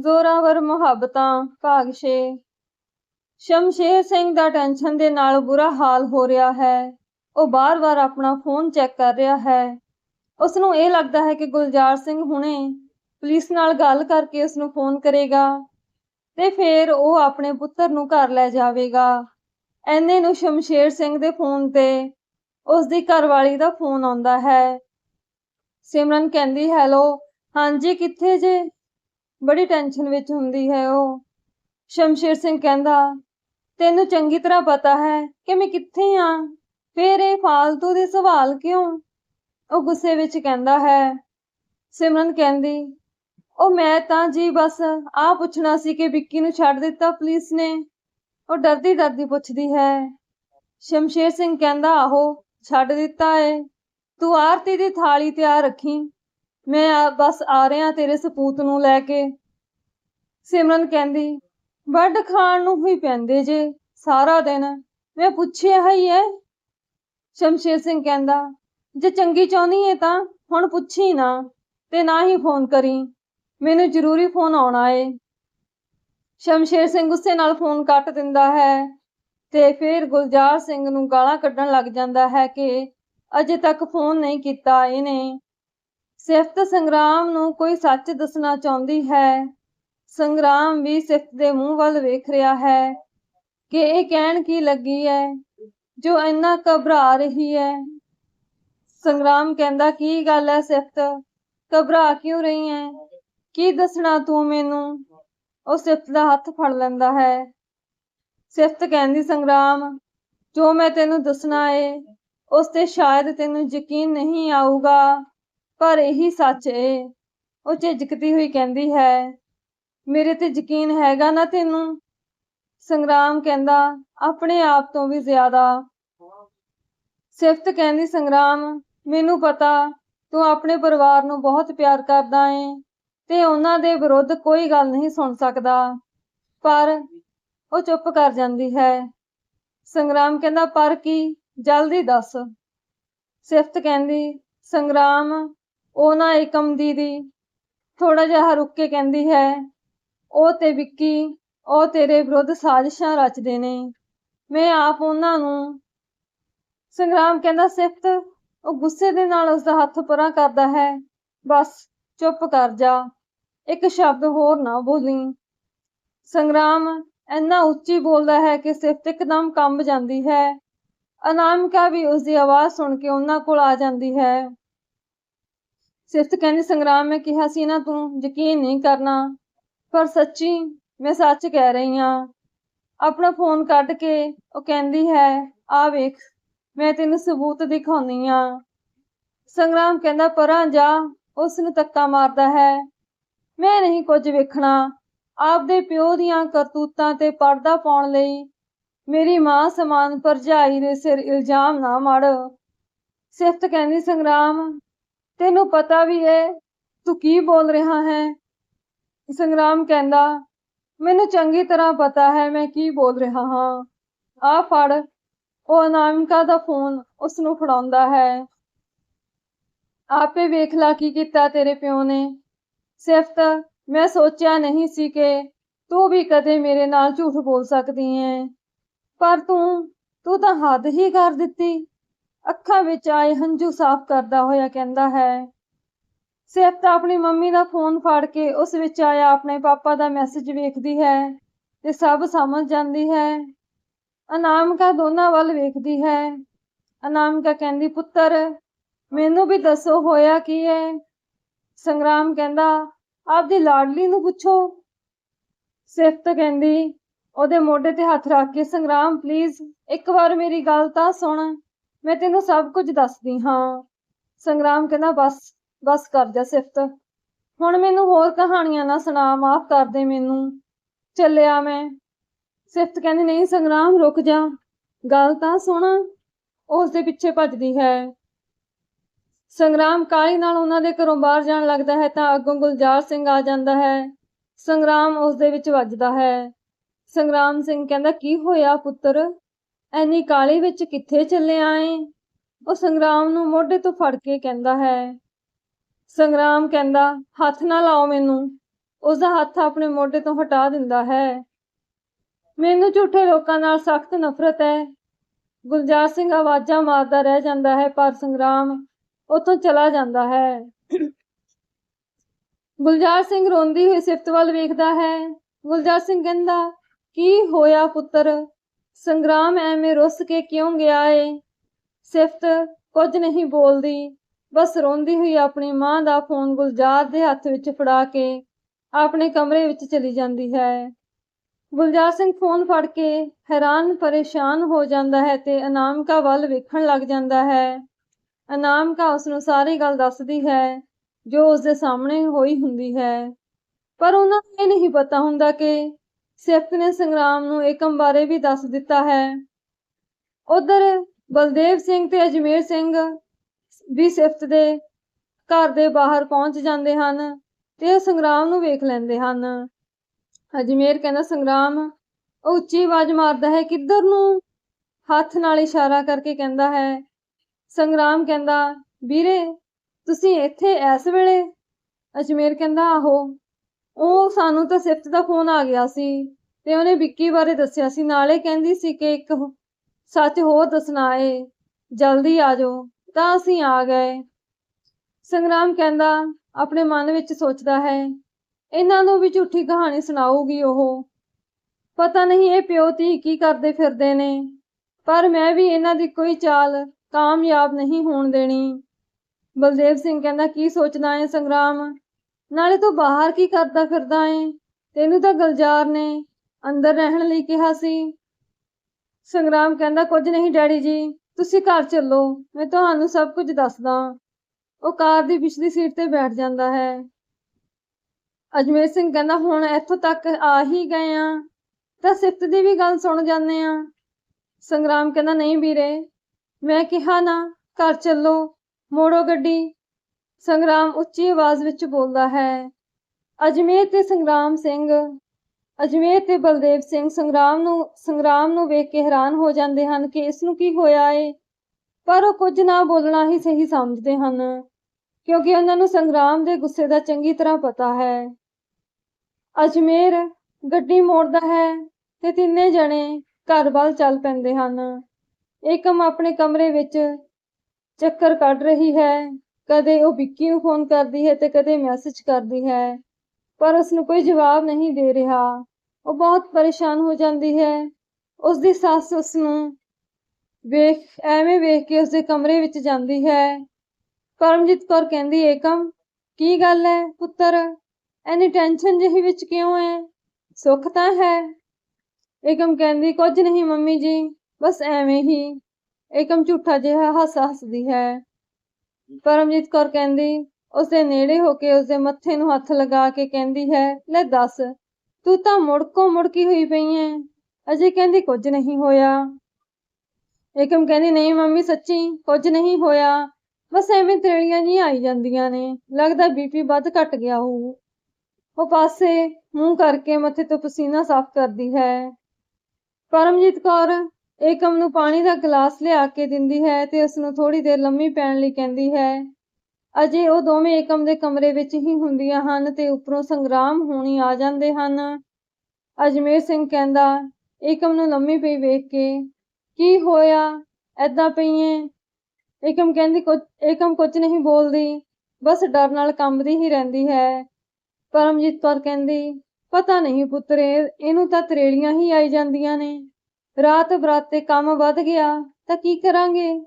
ਜ਼ੋਰਾਵਰ ਮੁਹੱਬਤਾਂ, ਭਾਗ 6 ਸ਼ਮਸ਼ੇਰ ਸਿੰਘ ਦਾ ਟੈਨਸ਼ਨ ਦੇ ਨਾਲ ਬੁਰਾ ਹਾਲ ਹੋ ਰਿਹਾ ਹੈ। ਉਹ ਬਾਰ-ਬਾਰ ਆਪਣਾ ਫੋਨ ਚੈੱਕ ਕਰ ਰਿਹਾ ਹੈ। ਉਸ ਨੂੰ ਇਹ ਲੱਗਦਾ ਹੈ ਕਿ ਗੁਲਜ਼ਾਰ ਸਿੰਘ ਹੁਣੇ ਪੁਲਿਸ ਨਾਲ ਗੱਲ ਕਰਕੇ ਉਸ ਨੂੰ ਫੋਨ ਕਰੇਗਾ ਤੇ ਫਿਰ ਉਹ ਆਪਣੇ ਪੁੱਤਰ ਨੂੰ ਘਰ ਲੈ ਜਾਵੇਗਾ। ਐਨੇ ਨੂੰ ਸ਼ਮਸ਼ੇਰ ਸਿੰਘ ਦੇ ਫੋਨ ਤੇ ਉਸ ਦੀ ਘਰਵਾਲੀ ਦਾ ਫੋਨ ਆਉਂਦਾ ਹੈ। ਸਿਮਰਨ ਕਹਿੰਦੀ, ਹੈਲੋ, ਹਾਂਜੀ, ਕਿੱਥੇ ਜੇ? ਬੜੀ ਟੈਨਸ਼ਨ ਵਿੱਚ ਹੁੰਦੀ ਹੈ ਉਹ। ਸ਼ਮਸ਼ੇਰ ਸਿੰਘ ਕਹਿੰਦਾ, ਤੈਨੂੰ ਚੰਗੀ ਤਰ੍ਹਾਂ ਪਤਾ ਹੈ ਕਿ ਮੈਂ ਕਿੱਥੇ ਆ। ਫੇਰ ਇਹ ਫਾਲਤੂ ਦੇ ਸਵਾਲ ਕਿਉਂ? ਉਹ ਗੁੱਸੇ ਵਿੱਚ ਕਹਿੰਦਾ ਹੈ। ਸਿਮਰਨ ਕਹਿੰਦੀ, ਉਹ ਮੈਂ ਤਾਂ ਜੀ ਬਸ ਆ ਪੁੱਛਣਾ ਸੀ ਕਿ ਵਿੱਕੀ ਨੂੰ ਛੱਡ ਦਿੱਤਾ ਪੁਲਿਸ ਨੇ। ਉਹ ਡਰਦੀ ਡਰਦੀ ਪੁੱਛਦੀ ਹੈ। ਸ਼ਮਸ਼ੇਰ ਸਿੰਘ ਕਹਿੰਦਾ, ਆਹੋ, ਛੱਡ ਦਿੱਤਾ ਏ। ਤੂੰ ਆਰਤੀ ਦੀ ਥਾਲੀ ਤਿਆਰ ਰੱਖੀ। ਮੈਂ ਬਸ ਆ ਰਿਹਾ ਤੇਰੇ ਸਪੂਤ ਨੂੰ ਲੈ ਕੇ। ਸਿਮਰਨ ਕਹਿੰਦੀ ਵੱਡ ਖਾਣ ਨੂੰ ਹੀ ਪੈਂਦੇ ਜੇ, ਸਾਰਾ ਦਿਨ। ਮੈਂ ਪੁੱਛਿਆ ਹੀ ਐ। ਸ਼ਮਸ਼ੇਰ ਸਿੰਘ ਕਹਿੰਦਾ, ਜੇ ਚੰਗੀ ਚਾਹੁੰਦੀ ਏ ਤਾਂ ਹੁਣ ਪੁੱਛੀ ਨਾ, ਤੇ ਨਾ ਹੀ ਫੋਨ ਕਰੀ। ਮੈਨੂੰ ਜ਼ਰੂਰੀ ਫੋਨ ਆਉਣਾ ਏ। ਸ਼ਮਸ਼ੇਰ ਸਿੰਘ ਗੁੱਸੇ ਨਾਲ ਫੋਨ ਕੱਟ ਦਿੰਦਾ ਹੈ ਤੇ ਫਿਰ ਗੁਲਜ਼ਾਰ ਸਿੰਘ ਨੂੰ ਗਾਲਾਂ ਕੱਢਣ ਲੱਗ ਜਾਂਦਾ ਹੈ ਕਿ ਅਜੇ ਤੱਕ ਫੋਨ ਨਹੀਂ ਕੀਤਾ ਇਹਨੇ। ਸਿਫਤ ਸੰਗਰਾਮ ਨੂੰ ਕੋਈ ਸੱਚ ਦੱਸਣਾ ਚਾਹੁੰਦੀ ਹੈ? ਸੰਗਰਾਮ ਵੀ ਸਿਫਤ ਦੇ ਮੂੰਹ ਵੱਲ ਵੇਖ ਰਿਹਾ ਹੈ। ਕਿ ਇਹ ਕਹਿਣ ਕੀ ਲੱਗੀ ਹੈ? ਜੋ ਇੰਨਾ ਘਬਰਾ ਰਹੀ ਹੈ। ਸੰਗਰਾਮ ਕਹਿੰਦਾ, ਕੀ ਗੱਲ ਹੈ ਸਿਫਤ? ਘਬਰਾ ਕਿਉਂ ਰਹੀ ਹੈ? ਕੀ ਦੱਸਣਾ ਤੂੰ ਮੈਨੂੰ? ਉਹ ਸਿਫਤ ਦਾ ਹੱਥ ਫੜ ਲੈਂਦਾ ਹੈ। ਸਿਫਤ ਕਹਿੰਦੀ, ਸੰਗਰਾਮ, ਜੋ ਮੈਂ ਤੈਨੂੰ ਦੱਸਣਾ ਏ, ਉਸ ਤੇ ਸ਼ਾਇਦ ਤੈਨੂੰ ਯਕੀਨ ਨਹੀਂ ਆਊਗਾ। ਪਰ ਇਹੀ ਸੱਚ ਏ। ਉਹ ਝਿਜਕਦੀ ਹੋਈ ਕਹਿੰਦੀ ਹੈ, ਮੇਰੇ ਤੇ ਯਕੀਨ ਹੈਗਾ ਨਾ ਤੈਨੂੰ? ਸੰਗਰਾਮ ਕਹਿੰਦਾ, ਆਪਣੇ ਆਪ ਤੋਂ ਵੀ ਜ਼ਿਆਦਾ। ਸਿਫਤ ਕਹਿੰਦੀ ਸੰਗਰਾਮ, ਮੈਨੂੰ ਪਤਾ, ਤੂੰ ਆਪਣੇ ਪਰਿਵਾਰ ਨੂੰ ਬਹੁਤ ਪਿਆਰ ਕਰਦਾ ਏ ਤੇ ਉਹਨਾਂ ਦੇ ਵਿਰੁੱਧ ਕੋਈ ਗੱਲ ਨਹੀਂ ਸੁਣ ਸਕਦਾ। ਪਰ ਉਹ ਚੁੱਪ ਕਰ ਜਾਂਦੀ ਹੈ। ਸੰਗਰਾਮ ਕਹਿੰਦਾ, ਪਰ ਕੀ? ਜਲਦੀ ਦੱਸ। ਸਿਫਤ ਕਹਿੰਦੀ, ਸੰਗਰਾਮ ਉਹ ਨਾ ਏਕਮ ਦੀਦੀ ਥੋੜਾ ਜਿਹਾ ਰੁੱਕ ਕੇ ਕਹਿੰਦੀ ਹੈ, ਉਹ ਤੇ ਵਿੱਕੀ, ਉਹ ਤੇਰੇ ਵਿਰੁੱਧ ਸਾਜ਼ਿਸ਼ਾਂ ਰਚਦੇ ਨੇ। ਮੈਂ ਆਪ ਉਹਨਾਂ ਨੂੰ, ਸੰਗਰਾਮ ਕਹਿੰਦਾ ਸਿਫਤ, ਉਹ ਗੁੱਸੇ ਦੇ ਨਾਲ ਉਸ ਦਾ ਹੱਥ ਪਰਾਂ ਕਰਦਾ ਹੈ, ਬਸ ਚੁੱਪ ਕਰ ਜਾ। ਇੱਕ ਸ਼ਬਦ ਹੋਰ ਨਾ ਬੋਲੀ। ਸੰਗਰਾਮ ਇੰਨਾ ਉੱਚੀ ਬੋਲਦਾ ਹੈ ਕਿ ਸਿਫਤ ਇੱਕਦਮ ਕੰਬ ਜਾਂਦੀ ਹੈ। ਅਨਾਮਿਕਾ ਵੀ ਉਸ ਦੀ ਆਵਾਜ਼ ਸੁਣ ਕੇ ਉਹਨਾਂ ਕੋਲ ਆ ਜਾਂਦੀ ਹੈ। ਸਿਫਤ ਕਹਿੰਦੀ, ਸੰਗਰਾਮ ਮੈਂ ਕਿਹਾ ਸੀ ਨਾ ਤੂੰ, ਯਕੀਨ ਨਹੀਂ ਕਰਨਾ, ਪਰ ਸੱਚੀ ਮੈਂ ਸੱਚ ਕਹਿ ਰਹੀ ਹਾਂ। ਆਪਣਾ ਫੋਨ ਕੱਢ ਕੇ ਉਹ ਕਹਿੰਦੀ ਹੈ, ਆ ਵੇਖ, ਮੈਂ ਤੈਨੂੰ ਸਬੂਤ ਦਿਖਾਉਣੀ ਆ ਸੰਗਰਾਮ ਕਹਿੰਦਾ, ਪਰਾਂ ਜਾ ਉਸ ਨੂੰ ਧੱਕਾ ਮਾਰਦਾ ਹੈ। ਮੈਂ ਨਹੀਂ ਕੁਝ ਵੇਖਣਾ। ਆਪਦੇ ਪਿਓ ਦੀਆਂ ਕਰਤੂਤਾਂ ਤੇ ਪਰਦਾ ਪਾਉਣ ਲਈ ਮੇਰੀ ਮਾਂ ਸਮਾਨ ਭਰਜਾਈ ਦੇ ਸਿਰ ਇਲਜ਼ਾਮ ਨਾ ਮੜ ਸਿਫਤ ਕਹਿੰਦੀ, ਸੰਗਰਾਮ ਤੈਨੂੰ ਪਤਾ ਵੀ ਹੈ, ਤੂੰ ਕੀ ਬੋਲ ਰਿਹਾ ਹੈ? ਸੰਗਰਾਮ ਕਹਿੰਦਾ, ਮੈਨੂੰ ਚੰਗੀ ਤਰ੍ਹਾਂ ਪਤਾ ਹੈ ਮੈਂ ਕੀ ਬੋਲ ਰਿਹਾ ਹਾਂ। ਆ ਫੜ, ਉਹ ਅਨਾਮਿਕਾ ਦਾ ਫੋਨ ਉਸ ਨੂੰ ਫੜਾਉਂਦਾ ਹੈ। ਆਪੇ ਵੇਖ ਲਾ ਕੀ ਕੀਤਾ ਤੇਰੇ ਪਿਓ ਨੇ। ਸਿਰਫ ਤਾਂ ਮੈਂ ਸੋਚਿਆ ਨਹੀਂ ਸੀ ਕਿ ਤੂੰ ਵੀ ਕਦੇ ਮੇਰੇ ਨਾਲ ਝੂਠ ਬੋਲ ਸਕਦੀ ਹੈ। ਪਰ ਤੂੰ ਤੂੰ ਤਾਂ ਹੱਦ ਹੀ ਕਰ ਦਿੱਤੀ। ਅੱਖਾਂ ਵਿੱਚ ਆਏ ਹੰਝੂ ਸਾਫ਼ ਕਰਦਾ ਹੋਇਆ ਕਹਿੰਦਾ ਹੈ ਸਿਫਤ ਆਪਣੀ ਮੰਮੀ ਦਾ ਫੋਨ ਫੜ ਕੇ ਉਸ ਵਿੱਚ ਆਇਆ, ਆਪਣੇ ਪਾਪਾ ਦਾ ਮੈਸੇਜ ਵੇਖਦੀ ਹੈ ਤੇ ਸਭ ਸਮਝ ਜਾਂਦੀ ਹੈ। ਅਨਾਮਕਾ ਦੋਨਾਂ ਵੱਲ ਵੇਖਦੀ ਹੈ। ਅਨਾਮਕਾ ਕਹਿੰਦੀ, ਪੁੱਤਰ, ਮੈਨੂੰ ਵੀ ਦੱਸੋ ਹੋਇਆ ਕੀ ਹੈ? ਸੰਗਰਾਮ ਕਹਿੰਦਾ, ਆਪਦੀ ਲਾਡਲੀ ਨੂੰ ਪੁੱਛੋ। ਸਿਫਤ ਕਹਿੰਦੀ, ਉਹਦੇ ਮੋਢੇ ਤੇ ਹੱਥ ਰੱਖ ਕੇ ਸੰਗਰਾਮ ਪਲੀਜ਼ ਇੱਕ ਵਾਰ ਮੇਰੀ ਗੱਲ ਤਾਂ ਸੁਣ। ਮੈਂ ਤੈਨੂੰ ਸਭ ਕੁਝ ਦੱਸਦੀ ਹਾਂ। ਸੰਗਰਾਮ ਕਹਿੰਦਾ, ਬਸ ਬਸ ਕਰ ਜਾ ਸਿਫਤ। ਹੁਣ ਮੈਨੂੰ ਹੋਰ ਕਹਾਣੀਆਂ ਨਾ ਸੁਣਾ, ਮਾਫ ਕਰ ਦੇ ਮੈਨੂੰ। ਚੱਲਿਆ ਮੈਂ। ਸਿਫਤ ਕਹਿੰਦੀ, ਨਹੀਂ, ਸੰਗਰਾਮ ਰੁਕ ਜਾ। ਗੱਲ ਤਾਂ ਸੁਣ ਉਹ ਉਸ ਦੇ ਪਿੱਛੇ ਭੱਜਦੀ ਹੈ। ਸੰਗਰਾਮ ਕਾਲੀ ਨਾਲ ਉਹਨਾਂ ਦੇ ਘਰੋਂ ਬਾਹਰ ਜਾਣ ਲੱਗਦਾ ਹੈ ਤਾਂ ਅੱਗੋਂ ਗੁਲਜ਼ਾਰ ਸਿੰਘ ਆ ਜਾਂਦਾ ਹੈ। ਸੰਗਰਾਮ ਉਸ ਦੇ ਵਿੱਚ ਵੱਜਦਾ ਹੈ। ਸੰਗਰਾਮ ਸਿੰਘ ਕਹਿੰਦਾ, ਕੀ ਹੋਇਆ ਪੁੱਤਰ? ਐਨੀ ਕਾਲੀ ਵਿੱਚ ਕਿੱਥੇ ਚੱਲੇ ਆਏ? ਉਹ ਸੰਗਰਾਮ ਨੂੰ ਮੋਢੇ ਤੋਂ ਫੜ ਕੇ ਕਹਿੰਦਾ ਹੈ। ਸੰਗਰਾਮ ਕਹਿੰਦਾ, ਹੱਥ ਨਾ ਲਾਓ ਮੈਨੂੰ। ਉਸਦਾ ਹੱਥ ਆਪਣੇ ਮੋਢੇ ਤੋਂ ਹਟਾ ਦਿੰਦਾ ਹੈ। ਮੈਨੂੰ ਝੂਠੇ ਲੋਕਾਂ ਨਾਲ ਸਖਤ ਨਫ਼ਰਤ ਹੈ। ਗੁਲਜ਼ਾਰ ਸਿੰਘ ਆਵਾਜ਼ਾਂ ਮਾਰਦਾ ਰਹਿ ਜਾਂਦਾ ਹੈ, ਪਰ ਸੰਗਰਾਮ ਉੱਥੋਂ ਚਲਾ ਜਾਂਦਾ ਹੈ। ਗੁਲਜ਼ਾਰ ਸਿੰਘ ਰੋਂਦੀ ਹੋਈ ਸਿਫਤ ਵੱਲ ਵੇਖਦਾ ਹੈ। ਗੁਲਜ਼ਾਰ ਸਿੰਘ ਕਹਿੰਦਾ, ਕੀ ਹੋਇਆ ਪੁੱਤਰ? ਸੰਗਰਾਮ ਐਵੇਂ ਰੁੱਸ ਕੇ ਕਿਉਂ ਗਿਆ ਏ? ਸਿਫਤ ਕੁਝ ਨਹੀਂ ਬੋਲਦੀ। ਬਸ ਰੋਂਦੀ ਹੋਈ ਆਪਣੀ ਮਾਂ ਦਾ ਫੋਨ ਗੁਲਜ਼ਾਰ ਦੇ ਹੱਥ ਵਿੱਚ ਫੜਾ ਕੇ ਆਪਣੇ ਕਮਰੇ ਵਿੱਚ ਚਲੀ ਜਾਂਦੀ ਹੈ। ਗੁਲਜ਼ਾਰ ਸਿੰਘ ਫੋਨ ਫੜ ਕੇ ਹੈਰਾਨ, ਪਰੇਸ਼ਾਨ ਹੋ ਜਾਂਦਾ ਹੈ ਤੇ ਅਨਾਮਕਾ ਵੱਲ ਵੇਖਣ ਲੱਗ ਜਾਂਦਾ ਹੈ। ਅਨਾਮਕਾ ਉਸ ਨੂੰ ਸਾਰੀ ਗੱਲ ਦੱਸਦੀ ਹੈ, ਜੋ ਉਸ ਦੇ ਸਾਹਮਣੇ ਹੋਈ ਹੁੰਦੀ ਹੈ। ਪਰ ਉਹਨਾਂ ਨੂੰ ਇਹ ਨਹੀਂ ਪਤਾ ਹੁੰਦਾ ਕਿ ਸਿਫਤ ਨੇ ਸੰਗਰਾਮ ਨੂੰ ਏਕਮ ਬਾਰੇ ਵੀ ਦੱਸ ਦਿੱਤਾ ਹੈ। ਉਧਰ ਬਲਦੇਵ ਸਿੰਘ ਤੇ ਅਜਮੇਰ ਸਿੰਘ ਵੀ ਸਿਫਤ ਦੇ ਘਰ ਦੇ ਬਾਹਰ ਪਹੁੰਚ ਜਾਂਦੇ ਹਨ ਤੇ ਸੰਗਰਾਮ ਨੂੰ ਵੇਖ ਲੈਂਦੇ ਹਨ। ਅਜਮੇਰ ਕਹਿੰਦਾ, ਸੰਗਰਾਮ, ਉਹ ਉੱਚੀ ਆਵਾਜ਼ ਮਾਰਦਾ ਹੈ, ਕਿੱਧਰ ਨੂੰ? ਹੱਥ ਨਾਲ ਇਸ਼ਾਰਾ ਕਰਕੇ ਕਹਿੰਦਾ ਹੈ। ਸੰਗਰਾਮ ਕਹਿੰਦਾ, ਵੀਰੇ, ਤੁਸੀਂ ਇੱਥੇ ਇਸ ਵੇਲੇ? ਅਜਮੇਰ ਕਹਿੰਦਾ, ਆਹੋ। ਉਹ ਸਾਨੂੰ ਤਾਂ ਸਿਫਤ ਦਾ ਫੋਨ ਆ ਗਿਆ ਸੀ ਤੇ ਉਹਨੇ ਵਿੱਕੀ ਬਾਰੇ ਦੱਸਿਆ ਸੀ। ਨਾਲੇ ਕਹਿੰਦੀ ਸੀ ਕਿ ਇੱਕ ਸੱਚ ਹੋਰ ਦੱਸਣਾ ਏ। ਜਲਦੀ ਆ ਜਾਓ। ਤਾਂ ਅਸੀਂ ਆ ਗਏ। ਸੰਗਰਾਮ ਕਹਿੰਦਾ, ਆਪਣੇ ਮਨ ਵਿੱਚ ਸੋਚਦਾ ਹੈ, ਇਹਨਾਂ ਨੂੰ ਵੀ ਝੂਠੀ ਕਹਾਣੀ ਸੁਣਾਊਗੀ ਉਹ। ਪਤਾ ਨਹੀਂ ਇਹ ਪਿਓ ਧੀ ਕੀ ਕਰਦੇ ਫਿਰਦੇ ਨੇ, ਪਰ ਮੈਂ ਵੀ ਇਹਨਾਂ ਦੀ ਕੋਈ ਚਾਲ ਕਾਮਯਾਬ ਨਹੀਂ ਹੋਣ ਦੇਣੀ। ਬਲਦੇਵ ਸਿੰਘ ਕਹਿੰਦਾ, ਕੀ ਸੋਚਦਾ ਏ ਸੰਗਰਾਮ? ਨਾਲੇ ਤੂੰ ਬਾਹਰ ਕੀ ਕਰਦਾ ਫਿਰਦਾ ਏ? ਤੈਨੂੰ ਤਾਂ ਗਲਜਾਰ ਨੇ ਅੰਦਰ ਰਹਿਣ ਲਈ ਕਿਹਾ ਸੀ। ਸੰਗਰਾਮ ਕਹਿੰਦਾ, ਕੁਝ ਨਹੀਂ ਡੈਡੀ ਜੀ, ਤੁਸੀਂ ਘਰ ਚੱਲੋ, ਮੈਂ ਤੁਹਾਨੂੰ ਸਭ ਕੁਝ ਦੱਸਦਾ। ਉਹ ਕਾਰ ਦੀ ਪਿਛਲੀ ਸੀਟ ਤੇ ਬੈਠ ਜਾਂਦਾ ਹੈ। ਅਜਮੇਰ ਸਿੰਘ ਕਹਿੰਦਾ, ਹੁਣ ਇੱਥੋਂ ਤੱਕ ਆ ਹੀ ਗਏ ਆ, ਤਾਂ ਸਿਫਤ ਦੀ ਵੀ ਗੱਲ ਸੁਣ ਜਾਂਦੇ ਆ। ਸੰਗਰਾਮ ਕਹਿੰਦਾ, ਨਹੀਂ ਵੀਰੇ, ਮੈਂ ਕਿਹਾ ਨਾ, ਘਰ ਚੱਲੋ, ਮੋੜੋ ਗੱਡੀ ਸੰਗਰਾਮ ਉੱਚੀ ਆਵਾਜ਼ ਵਿੱਚ ਬੋਲਦਾ ਹੈ। ਅਜਮੇਰ ਤੇ ਸੰਗਰਾਮ ਸਿੰਘ, ਅਜਮੇਰ ਤੇ ਬਲਦੇਵ ਸਿੰਘ ਸੰਗਰਾਮ ਨੂੰ ਸੰਗਰਾਮ ਨੂੰ ਵੇਖ ਕੇ ਹੈਰਾਨ ਹੋ ਜਾਂਦੇ ਹਨ ਕਿ ਇਸ ਨੂੰ ਕੀ ਹੋਇਆ ਏ। ਪਰ ਉਹ ਕੁਝ ਨਾ ਬੋਲਣਾ ਹੀ ਸਹੀ ਸਮਝਦੇ ਹਨ, ਕਿਉਂਕਿ ਉਹਨਾਂ ਨੂੰ ਸੰਗਰਾਮ ਦੇ ਗੁੱਸੇ ਦਾ ਚੰਗੀ ਤਰ੍ਹਾਂ ਪਤਾ ਹੈ। ਅਜਮੇਰ ਗੱਡੀ ਮੋੜਦਾ ਹੈ ਤੇ ਤਿੰਨੇ ਜਣੇ ਘਰ ਵੱਲ ਚੱਲ ਪੈਂਦੇ ਹਨ। ਏਕਮ ਆਪਣੇ ਕਮਰੇ ਵਿੱਚ ਚੱਕਰ ਕੱਢ ਰਹੀ ਹੈ। ਕਦੇ ਉਹ ਵਿੱਕੀ ਨੂੰ ਫੋਨ ਕਰਦੀ ਹੈ ਤੇ ਕਦੇ ਮੈਸੇਜ ਕਰਦੀ ਹੈ, ਪਰ ਉਸ ਨੂੰ ਕੋਈ ਜਵਾਬ ਨਹੀਂ ਦੇ ਰਿਹਾ। ਉਹ ਬਹੁਤ ਪਰੇਸ਼ਾਨ ਹੋ ਜਾਂਦੀ ਹੈ। ਉਸ ਦੀ ਸੱਸ ਉਸ ਨੂੰ ਵੇਖ, ਐਵੇਂ ਵੇਖ ਕੇ ਉਸ ਦੇ ਕਮਰੇ ਵਿੱਚ ਜਾਂਦੀ ਹੈ। ਪਰਮਜੀਤ ਕੌਰ ਕਹਿੰਦੀ, ਏਕਮ, ਕੀ ਗੱਲ ਹੈ ਪੁੱਤਰ? ਐਨੀ ਟੈਨਸ਼ਨ ਜਿਹੀ ਵਿੱਚ ਕਿਉਂ ਹੈ? ਸੁੱਖ ਤਾਂ ਹੈ। ਏਕਮ ਕਹਿੰਦੀ, ਕੁਝ ਨਹੀਂ ਮੰਮੀ ਜੀ, ਬਸ ਐਵੇਂ ਹੀ। ਏਕਮ ਝੂਠਾ ਜਿਹਾ ਹੱਸ ਹੱਸਦੀ ਹੈ। ਪਰਮਜੀਤ ਕੌਰ ਕਹਿੰਦੀ ਉਸਦੇ ਨੇੜੇ ਹੋ ਕੇ ਉਸਦੇ ਮੱਥੇ ਨੂੰ ਹੱਥ ਲਗਾ ਕੇ ਕਹਿੰਦੀ ਹੈ, ਲੈ ਦੱਸ, ਤੂੰ ਤਾਂ ਮੁੜਕੋ ਮੁੜਕੀ ਹੋਈ ਪਈ ਐ ਅਜੇ ਕਹਿੰਦੀ ਕੁਝ ਨਹੀਂ ਹੋਇਆ। ਏਕਮ ਕਹਿੰਦੀ, ਨਹੀਂ ਮੰਮੀ ਸੱਚੀ, ਕੁਝ ਨਹੀਂ ਹੋਇਆ, ਬਸ ਐਵੇਂ ਤਰੇਲੀਆਂ ਜੀ ਆਈ ਜਾਂਦੀਆਂ ਨੇ, ਲੱਗਦਾ ਬੀਪੀ ਵੱਧ ਘਟ ਗਿਆ ਹੋਊ। ਉਹ ਪਾਸੇ ਮੂੰਹ ਕਰਕੇ ਮੱਥੇ ਤੋਂ ਪਸੀਨਾ ਸਾਫ਼ ਕਰਦੀ ਹੈ। ਪਰਮਜੀਤ ਕੌਰ ਏਕਮ ਨੂੰ ਪਾਣੀ ਦਾ ਗਲਾਸ ਲਿਆ ਕੇ ਦਿੰਦੀ ਹੈ ਤੇ ਉਸ ਨੂੰ ਥੋੜੀ ਦੇਰ ਲੰਮੀ ਪੈਣ ਲਈ ਕਹਿੰਦੀ ਹੈ। ਅਜੇ ਉਹ ਦੋਵੇਂ ਏਕਮ ਦੇ ਕਮਰੇ ਵਿੱਚ ਹੀ ਹੁੰਦੀਆਂ ਹਨ ਤੇ ਉੱਪਰੋਂ ਸੰਗਰਾਮ ਹੋਣੀ ਆ ਜਾਂਦੇ ਹਨ। ਅਜਮੇਰ ਸਿੰਘ ਕਹਿੰਦਾ ਏਕਮ ਨੂੰ ਲੰਮੀ ਪਈ ਵੇਖ ਕੇ, ਕੀ ਹੋਇਆ? ਐਦਾਂ ਪਈਏ ਏਕਮ ਕਹਿੰਦੀ ਕੁਝ ਏਕਮ ਕੁਝ ਨਹੀਂ ਬੋਲਦੀ। ਬਸ ਡਰ ਨਾਲ ਕੰਬਦੀ ਹੀ ਰਹਿੰਦੀ ਹੈ। ਪਰਮਜੀਤ ਕੌਰ ਕਹਿੰਦੀ, ਪਤਾ ਨਹੀਂ ਪੁੱਤਰੇ, ਇਹਨੂੰ ਤਾਂ ਤਰੇੜੀਆਂ ਹੀ ਆਈ ਜਾਂਦੀਆਂ ਨੇ। ਰਾਤ ਬਰਾਤ ਤੇ ਕੰਮ ਵੱਧ ਗਿਆ, ਤਾਂ ਕੀ ਕਰਾਂਗੇ?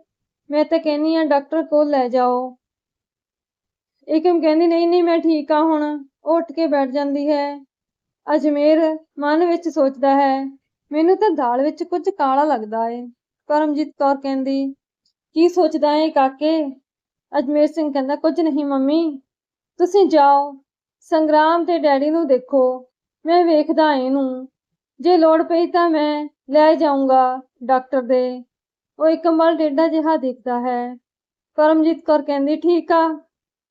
ਮੈਂ ਤਾਂ ਕਹਿੰਨੀ ਆ ਡਾਕਟਰ ਕੋਲ ਲੈ ਜਾਓ। ਏਕਮ ਕਹਿੰਦੀ, ਨਹੀਂ ਨਹੀਂ, ਮੈਂ ਠੀਕ ਆ ਹੁਣ। ਉਹ ਉੱਠ ਕੇ ਬੈਠ ਜਾਂਦੀ ਹੈ। ਅਜਮੇਰ ਮਨ ਵਿੱਚ ਸੋਚਦਾ ਹੈ, ਮੈਨੂੰ ਤਾਂ ਦਾਲ ਵਿੱਚ ਕੁਝ ਕਾਲਾ ਲੱਗਦਾ ਏ। ਪਰਮਜੀਤ ਕੌਰ ਕਹਿੰਦੀ, ਕੀ ਸੋਚਦਾ ਏ ਕਾਕੇ? ਅਜਮੇਰ ਸਿੰਘ ਕਹਿੰਦਾ, ਕੁਝ ਨਹੀਂ ਮੰਮੀ। ਤੁਸੀਂ ਜਾਓ, ਸੰਗਰਾਮ ਤੇ ਡੈਡੀ ਨੂੰ ਦੇਖੋ। ਮੈਂ ਵੇਖਦਾ ਇਹਨੂੰ। ਜੇ ਲੋੜ ਪਈ ਤਾਂ ਮੈਂ ਲੈ ਜਾਊਂਗਾ ਡਾਕਟਰ ਦੇ। ਉਹ ਇੱਕਮ ਵੱਲ ਡੇਢਾ ਜਿਹਾ ਦੇਖਦਾ ਹੈ। ਕਰਮਜੀਤ ਕੌਰ ਕਹਿੰਦੀ, ਠੀਕ ਆ,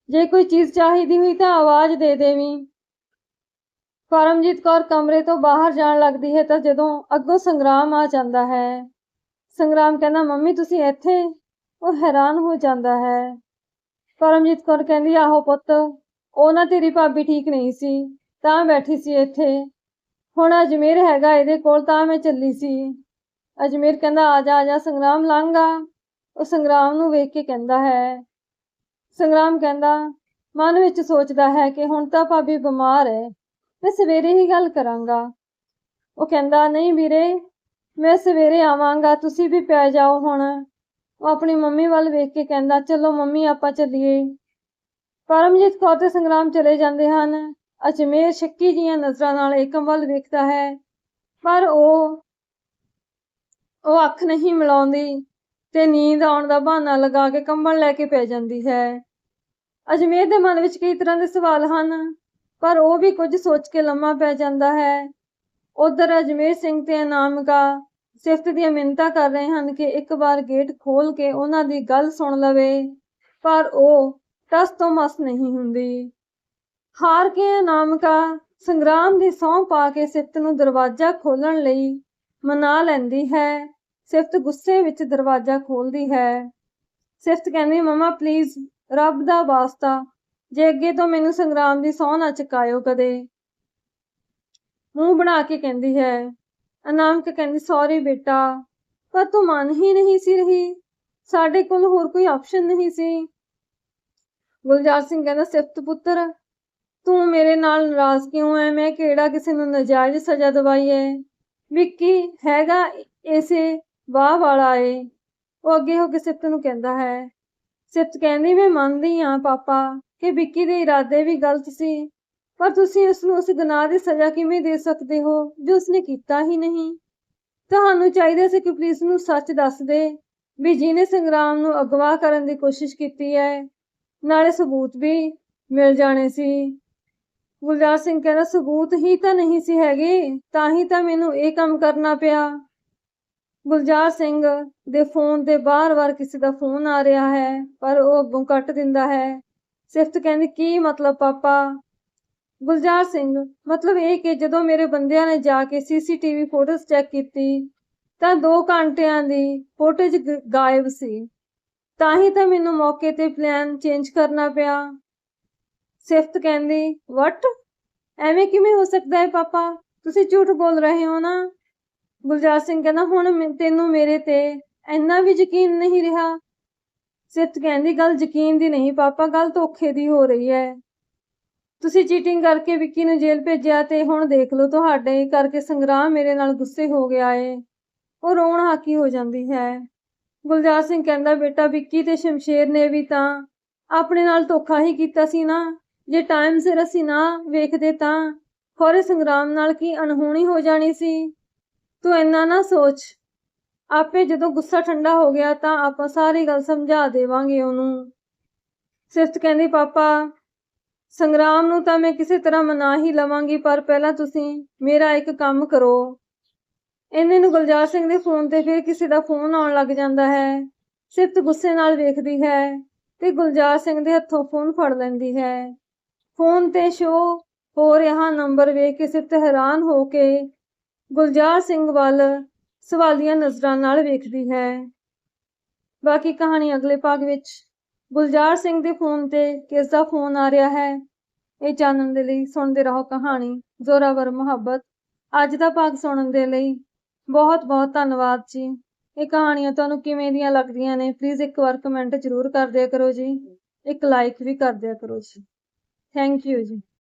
ਜੇ ਕੋਈ ਚੀਜ਼ ਚਾਹੀਦੀ ਹੋਈ ਤਾਂ ਆਵਾਜ਼ ਦੇ ਦੇਵੀਂ ਪਰਮਜੀਤ ਕੌਰ ਕਮਰੇ ਤੋਂ ਬਾਹਰ ਜਾਣ ਲੱਗਦੀ ਹੈ ਤਾਂ ਜਦੋਂ ਅੱਗੋਂ ਸੰਗਰਾਮ ਆ ਜਾਂਦਾ ਹੈ। ਸੰਗਰਾਮ ਕਹਿੰਦਾ, ਮੰਮੀ, ਤੁਸੀਂ ਇੱਥੇ? ਉਹ ਹੈਰਾਨ ਹੋ ਜਾਂਦਾ ਹੈ। ਪਰਮਜੀਤ ਕੌਰ ਕਹਿੰਦੀ, ਆਹੋ ਪੁੱਤ, ਉਹ ਨਾ ਤੇਰੀ ਭਾਬੀ ਠੀਕ ਨਹੀਂ ਸੀ, ਤਾਂ ਬੈਠੀ ਸੀ ਇੱਥੇ। ਹੁਣ ਅਜਮੇਰ ਹੈਗਾ ਇਹਦੇ ਕੋਲ ਤਾਂ ਮੈਂ ਚੱਲੀ ਸੀ। ਅਜਮੇਰ ਕਹਿੰਦਾ, ਆ ਜਾ ਆ ਜਾ, ਸੰਗਰਾਮ ਲੰਘਾ ਉਹ ਸੰਗਰਾਮ ਨੂੰ ਵੇਖ ਕੇ ਕਹਿੰਦਾ ਹੈ। ਸੰਗਰਾਮ ਕਹਿੰਦਾ, ਮਨ ਵਿੱਚ ਸੋਚਦਾ ਹੈ ਕਿ ਹੁਣ ਤਾਂ ਭਾਬੀ ਬਿਮਾਰ ਹੈ ਮੈਂ ਸਵੇਰੇ ਹੀ ਗੱਲ ਕਰਾਂਗਾ। ਉਹ ਕਹਿੰਦਾ, ਨਹੀਂ ਵੀਰੇ, ਮੈਂ ਸਵੇਰੇ ਆਵਾਂਗਾ, ਤੁਸੀਂ ਵੀ ਪੈ ਜਾਓ ਹੁਣ। ਉਹ ਆਪਣੀ ਮੰਮੀ ਵੱਲ ਵੇਖ ਕੇ ਕਹਿੰਦਾ, ਚਲੋ ਮੰਮੀ, ਆਪਾਂ ਚੱਲੀਏ। ਪਰਮਜੀਤ ਕੌਰ ਤੇ ਸੰਗਰਾਮ ਚਲੇ ਜਾਂਦੇ ਹਨ। ਅਜਮੇਰ ਸ਼ੱਕੀ ਜੀਆਂ ਨਜ਼ਰਾਂ ਨਾਲ ਏਕਮ ਵੱਲ ਵੇਖਦਾ ਹੈ, ਪਰ ਉਹ ਉਹ ਅੱਖ ਨਹੀਂ ਮਿਲਾਉਂਦੀ ਤੇ ਨੀਂਦ ਆਉਣ ਦਾ ਬਹਾਨਾ ਲਗਾ ਕੇ ਕੰਬਲ ਲੈ ਕੇ ਪੈ ਜਾਂਦੀ ਹੈ। ਅਜਮੇਰ ਦੇ ਮਨ ਵਿੱਚ ਕਈ ਤਰ੍ਹਾਂ ਦੇ ਸਵਾਲ ਹਨ, ਪਰ ਉਹ ਵੀ ਕੁਝ ਸੋਚ ਕੇ ਲੰਮਾ ਪੈ ਜਾਂਦਾ ਹੈ। ਉਧਰ ਅਜਮੇਰ ਸਿੰਘ ਤੇ ਅਨਾਮਿਕਾ ਸਿਫਤ ਦੀਆਂ ਮਿੰਨਤਾਂ ਕਰ ਰਹੇ ਹਨ ਕਿ ਇੱਕ ਵਾਰ ਗੇਟ ਖੋਲ ਕੇ ਉਹਨਾਂ ਦੀ ਗੱਲ ਸੁਣ ਲਵੇ, ਪਰ ਉਹ ਟਸ ਤੋਂ ਮਸ ਨਹੀਂ ਹੁੰਦੀ। ਹਾਰ ਕੇ ਅਨਾਮਿਕਾ ਸੰਗਰਾਮ ਦੀ ਸਹੁੰ ਪਾ ਕੇ ਸਿਫਤ ਨੂੰ ਦਰਵਾਜ਼ਾ ਖੋਲਣ ਲਈ ਮਨਾ ਲੈਂਦੀ ਹੈ। ਸਿਫਤ ਗੁੱਸੇ ਵਿੱਚ ਦਰਵਾਜ਼ਾ ਖੋਲਦੀ ਹੈ। ਸਿਫਤ ਕਹਿੰਦੀ, ਮਮਾ ਪਲੀਜ਼ ਰੱਬ ਦਾ ਵਾਸਤਾ। ਜੇ ਅੱਗੇ ਤੋਂ ਮੈਨੂੰ ਸੰਗਰਾਮ ਦੀ ਸਹੁੰ ਨਾ ਚੁਕਾਇਓ ਕਦੇ। ਮੂੰਹ ਬਣਾ ਕੇ ਕਹਿੰਦੀ ਹੈ। ਅਨਾਮਿਕ ਕਹਿੰਦੀ ਸੌਰੀ ਬੇਟਾ, ਪਰ ਤੂੰ ਮੰਨ ਹੀ ਨਹੀਂ ਸੀ ਰਹੀ। ਸਾਡੇ ਕੋਲ ਹੋਰ ਕੋਈ ਆਪਸ਼ਨ ਨਹੀਂ ਸੀ। ਗੁਲਜ਼ਾਰ ਸਿੰਘ ਕਹਿੰਦਾ, ਸਿਫਤ ਪੁੱਤਰ ਤੂੰ ਮੇਰੇ ਨਾਲ ਨਾਰਾਜ਼ ਕਿਉਂ ਹੈ ਮੈਂ ਕਿਹੜਾ ਕਿਸੇ ਨੂੰ ਨਜਾਇਜ਼ ਸਜ਼ਾ ਦਵਾਈ ਹੈ ਵਿੱਕੀ ਹੈਗਾ ਇਸੇ ਵਾਹ ਵਾਲਾ ਏ। ਉਹ ਅੱਗੇ ਹੋ ਕੇ ਸਿਫਤ ਨੂੰ ਕਹਿੰਦਾ ਹੈ। ਸਿਫਤ ਕਹਿੰਦੀ, ਮੈਂ ਮੰਨਦੀ ਹਾਂ ਪਾਪਾ ਕਿ ਵਿੱਕੀ ਦੇ ਇਰਾਦੇ ਵੀ ਗਲਤ ਸੀ, ਪਰ ਤੁਸੀਂ ਉਸ ਨੂੰ ਉਸ ਗੁਨਾਹ ਦੀ ਸਜ਼ਾ ਕਿਵੇਂ ਦੇ ਸਕਦੇ ਹੋ ਜੋ ਉਸਨੇ ਕੀਤਾ ਹੀ ਨਹੀਂ? ਤੁਹਾਨੂੰ ਚਾਹੀਦਾ ਸੀ ਕਿ ਪੁਲਿਸ ਨੂੰ ਸੱਚ ਦੱਸ ਦੇ ਵੀ ਜਿਹਨੇ ਸੰਗਰਾਮ ਨੂੰ ਅਗਵਾ ਕਰਨ ਦੀ ਕੋਸ਼ਿਸ਼ ਕੀਤੀ ਹੈ ਨਾਲੇ ਸਬੂਤ ਵੀ ਮਿਲ ਜਾਣੇ ਸੀ। ਗੁਲਜ਼ਾਰ ਸਿੰਘ ਕਹਿੰਦਾ, ਸਬੂਤ ਹੀ ਤਾਂ ਨਹੀਂ ਸੀ ਹੈਗੇ, ਤਾਂ ਹੀ ਤਾਂ ਮੈਨੂੰ ਇਹ ਕੰਮ ਕਰਨਾ ਪਿਆ। ਗੁਲਜ਼ਾਰ ਸਿੰਘ ਦੇ ਫੋਨ ਤੇ ਬਾਰ-ਬਾਰ ਕਿਸੇ ਦਾ ਫੋਨ ਆ ਰਿਹਾ ਹੈ, ਪਰ ਉਹ ਅੱਗੋਂ ਕੱਟ ਦਿੰਦਾ ਹੈ। ਸਿਫਤ ਕਹਿੰਦੀ, ਕੀ ਮਤਲਬ ਪਾਪਾ? ਗੁਲਜ਼ਾਰ ਸਿੰਘ, ਮਤਲਬ ਇਹ ਕਿ ਜਦੋਂ ਮੇਰੇ ਬੰਦਿਆਂ ਨੇ ਜਾ ਕੇ ਸੀਸੀਟੀਵੀ ਫੋਟੋਜ਼ ਚੈੱਕ ਕੀਤੀ, ਤਾਂ 2 ਘੰਟਿਆਂ ਦੀ ਫੁਟੇਜ ਗਾਇਬ ਸੀ। ਤਾਂ ਹੀ ਤਾਂ ਮੈਨੂੰ ਮੌਕੇ ਤੇ ਪਲਾਨ ਚੇਂਜ ਕਰਨਾ ਪਿਆ। ਸਿਫਤ ਕਹਿੰਦੀ ਵਟ ਐਵੇਂ ਕਿਵੇਂ ਹੋ ਸਕਦਾ ਹੈ ਪਾਪਾ? ਤੁਸੀਂ ਝੂਠ ਬੋਲ ਰਹੇ ਹੋ ਨਾ? ਗੁਲਜ਼ਾਰ ਸਿੰਘ ਕਹਿੰਦਾ, ਹੁਣ ਤੈਨੂੰ ਮੇਰੇ ਤੇ ਇੰਨਾ ਵੀ ਯਕੀਨ ਨਹੀਂ ਰਿਹਾ। ਸਿਫਤ ਕਹਿੰਦੀ, ਗੱਲ ਯਕੀਨ ਦੀ ਨਹੀਂ ਪਾਪਾ, ਗੱਲ ਧੋਖੇ ਦੀ ਹੋ ਰਹੀ ਹੈ। ਤੁਸੀਂ ਚੀਟਿੰਗ ਕਰਕੇ ਵਿੱਕੀ ਨੂੰ ਜੇਲ੍ਹ ਭੇਜਿਆ ਤੇ ਹੁਣ ਦੇਖ ਲਓ, ਤੁਹਾਡੇ ਕਰਕੇ ਸੰਗਰਾਮ ਮੇਰੇ ਨਾਲ ਗੁੱਸੇ ਹੋ ਗਿਆ ਏ। ਉਹ ਰੋਣ ਹਾਕੀ ਹੋ ਜਾਂਦੀ ਹੈ। ਗੁਲਜ਼ਾਰ ਸਿੰਘ ਕਹਿੰਦਾ, ਬੇਟਾ ਵਿੱਕੀ ਤੇ ਸ਼ਮਸ਼ੇਰ ਨੇ ਵੀ ਤਾਂ ਆਪਣੇ ਨਾਲ ਧੋਖਾ ਹੀ ਕੀਤਾ ਸੀ ਨਾ। ਜੇ ਟਾਈਮ ਸਿਰ ਅਸੀਂ ਨਾ ਵੇਖਦੇ ਤਾਂ ਖੋਰੇ ਸੰਗਰਾਮ ਨਾਲ ਕੀ ਅਣਹੋਣੀ ਹੋ ਜਾਣੀ ਸੀ? ਤੂੰ ਇੰਨਾ ਨਾ ਸੋਚ। ਆਪੇ ਜਦੋਂ ਗੁੱਸਾ ਠੰਡਾ ਹੋ ਗਿਆ ਤਾਂ ਆਪਾਂ ਸਾਰੀ ਗੱਲ ਸਮਝਾ ਦੇਵਾਂਗੇ ਉਹਨੂੰ। ਸਿਫਤ ਕਹਿੰਦੀ, ਪਾਪਾ, ਸੰਗਰਾਮ ਨੂੰ ਤਾਂ ਮੈਂ ਕਿਸੇ ਤਰ੍ਹਾਂ ਮਨਾ ਹੀ ਲਵਾਂਗੀ, ਪਰ ਪਹਿਲਾਂ ਤੁਸੀਂ ਮੇਰਾ ਇੱਕ ਕੰਮ ਕਰੋ। ਇੰਨੇ ਨੂੰ ਗੁਲਜ਼ਾਰ ਸਿੰਘ ਦੇ ਫੋਨ ਤੇ ਫਿਰ ਕਿਸੇ ਦਾ ਫੋਨ ਆਉਣ ਲੱਗ ਜਾਂਦਾ ਹੈ। ਸਿਫਤ ਗੁੱਸੇ ਨਾਲ ਵੇਖਦੀ ਹੈ ਤੇ ਗੁਲਜ਼ਾਰ ਸਿੰਘ ਦੇ ਹੱਥੋਂ ਫੋਨ ਫੜ ਲੈਂਦੀ ਹੈ। ਫੋਨ ਤੇ ਸ਼ੋ ਹੋ ਰਿਹਾ ਨੰਬਰ ਵੇਖ ਕੇ ਸਿਫਤ ਹੈਰਾਨ ਹੋ ਕੇ ਗੁਲਜ਼ਾਰ ਸਿੰਘ ਵੱਲ ਸਵਾਲੀਆਂ ਨਜ਼ਰਾਂ ਨਾਲ ਵੇਖਦੀ ਹੈ। ਬਾਕੀ ਕਹਾਣੀ ਅਗਲੇ ਭਾਗ ਵਿੱਚ ਗੁਲਜ਼ਾਰ ਸਿੰਘ ਦੇ ਫੋਨ ਤੇ ਕਿਸ ਦਾ ਫੋਨ ਆ ਰਿਹਾ ਹੈ, ਇਹ ਜਾਣਨ ਦੇ ਲਈ ਸੁਣਦੇ ਰਹੋ ਕਹਾਣੀ ਜ਼ੋਰਾਵਰ ਮੁਹੱਬਤ। ਅੱਜ ਦਾ ਭਾਗ ਸੁਣਨ ਦੇ ਲਈ ਬਹੁਤ ਬਹੁਤ ਧੰਨਵਾਦ ਜੀ। ਇਹ ਕਹਾਣੀਆਂ ਤੁਹਾਨੂੰ ਕਿਵੇਂ ਦੀਆਂ ਲੱਗਦੀਆਂ ਨੇ ਪਲੀਜ਼ ਇੱਕ ਵਾਰ ਕਮੈਂਟ ਜ਼ਰੂਰ ਕਰ ਦਿਆ ਕਰੋ ਜੀ। ਇੱਕ ਲਾਈਕ ਵੀ ਕਰ ਦਿਆ ਕਰੋ ਜੀ। ਥੈਂਕ ਯੂ ਜੀ